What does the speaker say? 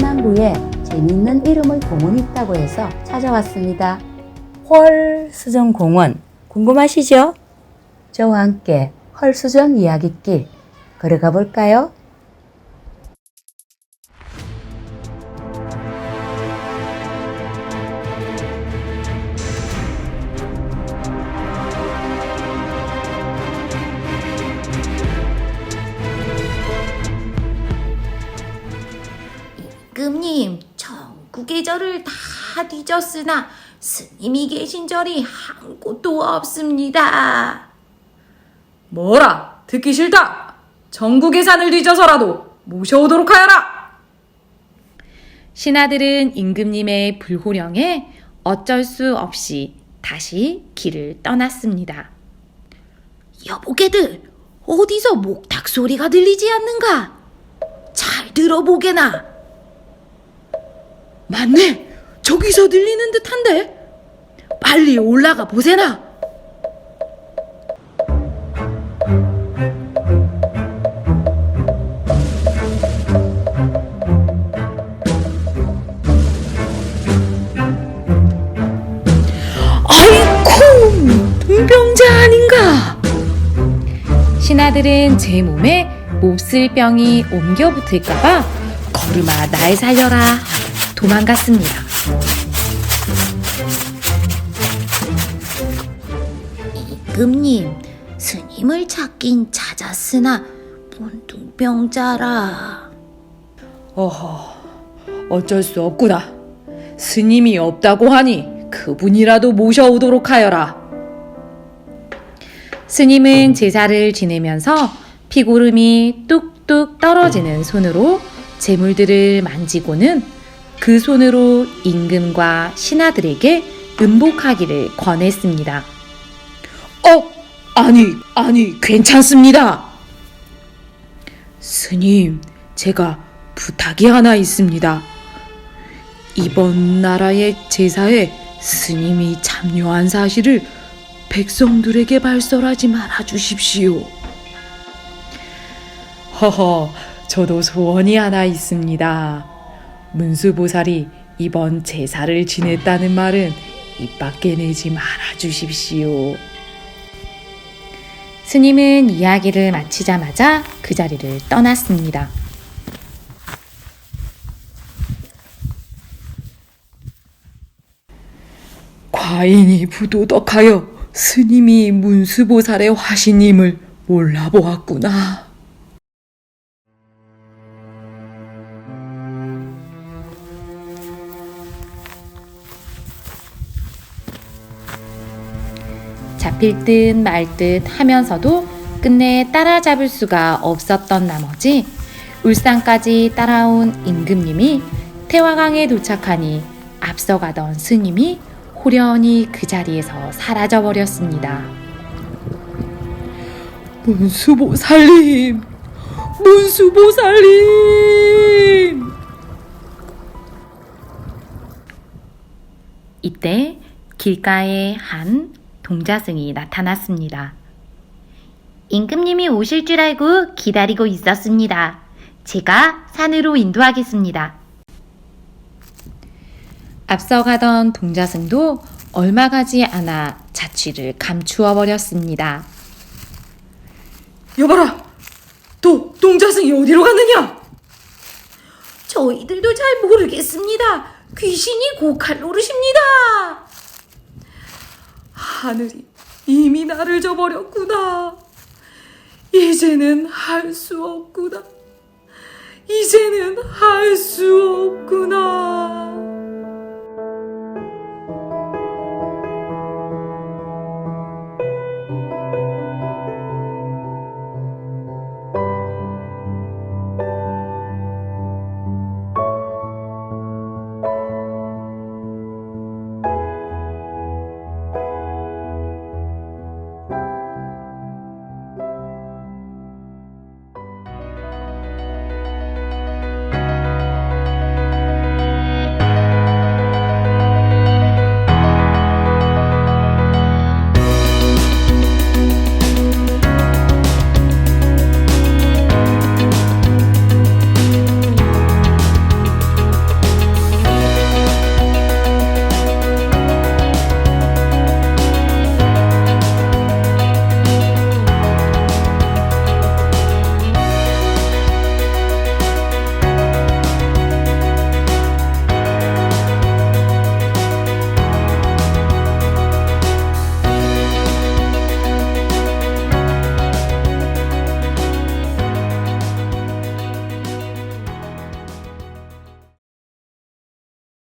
저는 울산 남구에 재미있는 이름의 공원이 있다고 해서 찾아왔습니다. 헐수정공원 궁금하시죠? 저와 함께 헐수정 이야기길 걸어가 볼까요? 임금님, 전국의 절을 다 뒤졌으나 스님이 계신 절이 한 곳도 없습니다. 뭐라 듣기 싫다. 전국의 산을 뒤져서라도 모셔오도록 하여라. 신하들은 임금님의 불호령에 어쩔 수 없이 다시 길을 떠났습니다. 여보게들, 어디서 목탁 소리가 들리지 않는가? 잘 들어보게나. 맞네! 저기서 들리는 듯한데? 빨리 올라가 보세나! 아이쿠! 동병자 아닌가? 신하들은 제 몸에 몹쓸 병이 옮겨 붙을까봐 걸음아 날 살려라 도망갔습니다. 임금님, 스님을 찾긴 찾았으나 문둥병자라. 어허, 어쩔 수 없구나. 스님이 없다고 하니 그분이라도 모셔오도록 하여라. 스님은 제사를 지내면서 피고름이 뚝뚝 떨어지는 손으로 재물들을 만지고는 그 손으로 임금과 신하들에게 음복하기를 권했습니다. 어, 아니, 아니, 괜찮습니다. 스님, 제가 부탁이 하나 있습니다. 이번 나라의 제사에 스님이 참여한 사실을 백성들에게 발설하지 말아 주십시오. 허허, 저도 소원이 하나 있습니다. 문수보살이 이번 제사를 지냈다는 말은 입 밖에 내지 말아 주십시오. 스님은 이야기를 마치자마자 그 자리를 떠났습니다. 과인이 부도덕하여 스님이 문수보살의 화신임을 몰라보았구나. 잡힐 듯 말 듯 하면서도 끝내 따라잡을 수가 없었던 나머지 울산까지 따라온 임금님이 태화강에 도착하니 앞서가던 스님이 호련히 그 자리에서 사라져 버렸습니다. 문수보살님! 문수보살님! 이때 길가에 한 동자승이 나타났습니다. 임금님이 오실 줄 알고 기다리고 있었습니다. 제가 산으로 인도하겠습니다. 앞서가던 동자승도 얼마 가지 않아 자취를 감추어 버렸습니다. 여봐라! 도, 동자승이 어디로 갔느냐? 저희들도 잘 모르겠습니다. 귀신이 고칼 노릇입니다. 하늘이 이미 나를 저버렸구나. 이제는 할 수 없구나. 이제는 할 수 없구나.